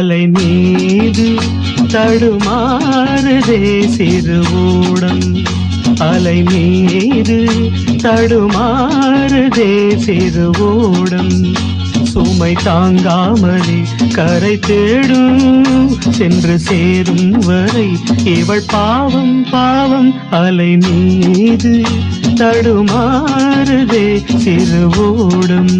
அலை மீது தடுமாறுதே சிறுவூடம் அலை மீது தடுமாறுதே சிறுவோடம் சுமை தாங்காமலே கரை தேடும் சென்று சேரும் வரை இவள் பாவம் பாவம் அலை மீது தடுமாறுதே சிறுவோடம்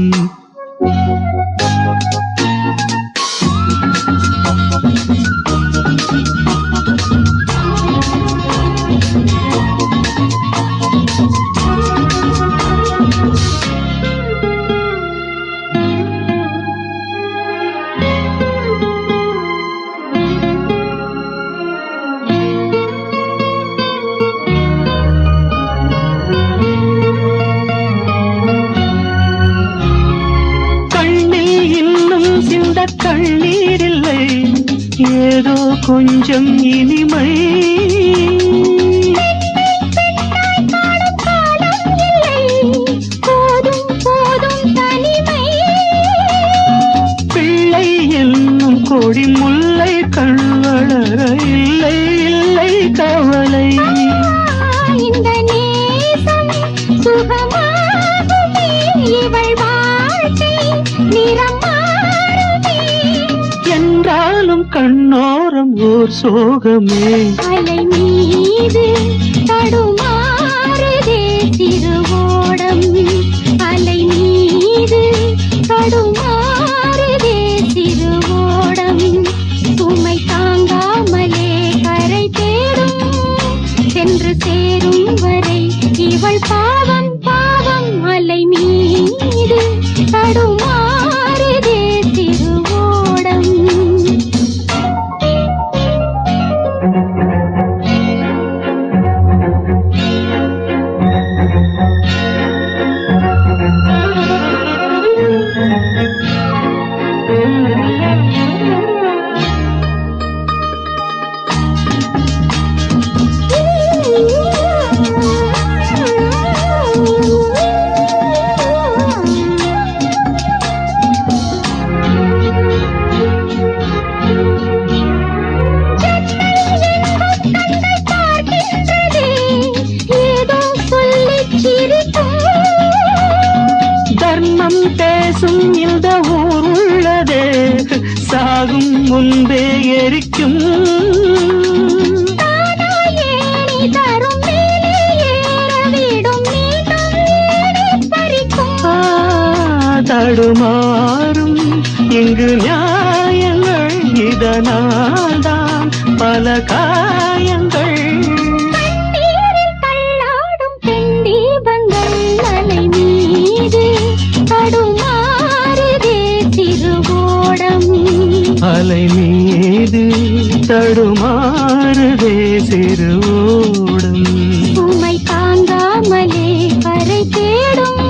அந்த சிந்த கண்ணீர் இல்லை ஏதோ கொஞ்சம் இனிமை. போதும் பிள்ளை என்னும் கொடி முல்லை கண் வளர இல்லை இல்லை கவலை. கண்ணோரம் ஓர் சோகமே. அலை மீது தடுமாறுதே திருவோடம் அலை மீது தடுமாறுதே திருவோடம் சுமை தாங்காமலே கரை தேடும். சென்று சேரும் வரை இவள் பாவ ஏதோ பேசும் இந்த ஊர் உள்ளதே சாகும் முன்பே எரிக்கும். தடுமாறும். இங்கு நியாயங்கள் இதனால் தான் பல காயங்கள் அலை மீது தடுமாறுதே சிறுவோடும். உமை தாங்காமலே வரை தேடும்.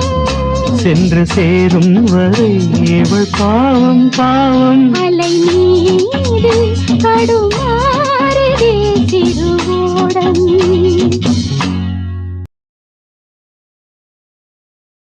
சென்று சேரும் வரை இவள் பாவம் பாவம். அலை மீது தடுமாறுதே சிறுவோடம்